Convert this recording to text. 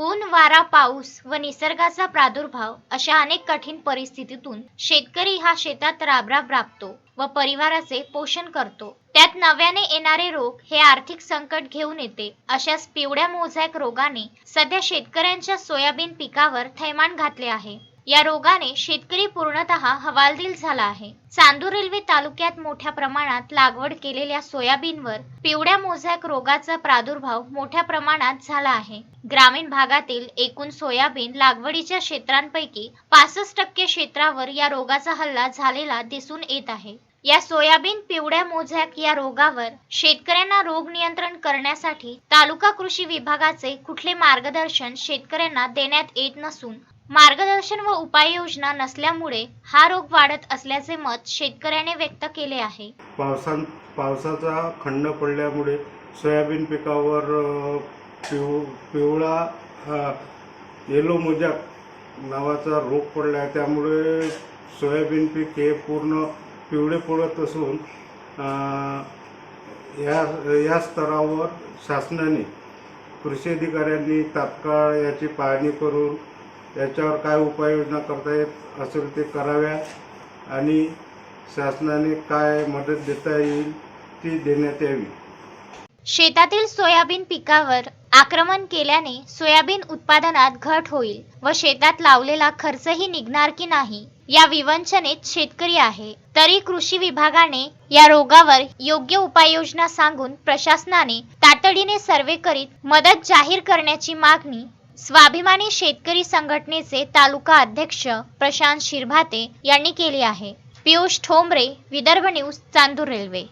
ऊन वारा पाऊस व निसर्गाचा प्रादुर्भाव अशा अनेक कठीण परिस्थितीतून शेतकरी हा शेतात राबराब राबतो व परिवाराचे पोषण करतो. त्यात नव्याने येणारे रोग हे आर्थिक संकट घेऊन येते. अशाच पिवळ्या मोझॅक रोगाने सध्या शेतकऱ्यांच्या सोयाबीन पिकावर थैमान घातले आहे. या रोगाने शेतकरी पूर्णतः हवालदिल झाला आहे. चांदूर रेल्वे तालुक्यात मोठ्या प्रमाणात लागवड केलेल्या सोयाबीनवर पिवळ्या मोझॅक रोगाचा प्रादुर्भाव मोठ्या प्रमाणात झाला आहे. ग्रामीण भागातील एकूण सोयाबीन लागवडीच्या क्षेत्रांपैकी पासष्ट टक्के क्षेत्रावर या रोगाचा हल्ला झालेला दिसून येत आहे. या सोयाबीन पिवळ्या मोझॅक या रोगावर शेतकऱ्यांना रोग नियंत्रण करण्यासाठी तालुका कृषी विभागाचे कुठले मार्गदर्शन शेतकऱ्यांना देण्यात येत नसून मार्गदर्शन व उपाययोजना नसल्यामुळे हा रोग वाढत असल्याचे मत शेतकऱ्याने व्यक्त केले आहे. पावसां पावसाचा खंड पडल्यामुळे सोयाबीन पिकावर पिव पिवळा येलो मोजॅक नावाचा रोग पडला आहे त्यामुळे सोयाबीन पीक हे पूर्ण पिवळे पडत असून या या स्तरावर शासनाने कृषी अधिकाऱ्यांनी तात्काळ याची पाहणी करून याच्यावर काय उपाययोजना करता येत असेल ते कराव्या आणि शासनाने काय मदत देता येईल ती देण्यात यावी. शेतातील सोयाबीन पिकावर आक्रमण केल्याने सोयाबीन उत्पादनात घट होईल व शेतात लावलेला खर्चही निघणार की नाही या विवंचनेत शेतकरी आहे. तरी कृषी विभागाने या रोगावर योग्य उपाययोजना सांगून प्रशासनाने तातडीने सर्वे करीत मदत जाहीर करण्याची मागणी स्वाभिमानी शेतकरी संघटनेचे तालुका अध्यक्ष प्रशांत शिरभाते यांनी केली आहे. Piyush Thombare Vidarbha news Chandur railway.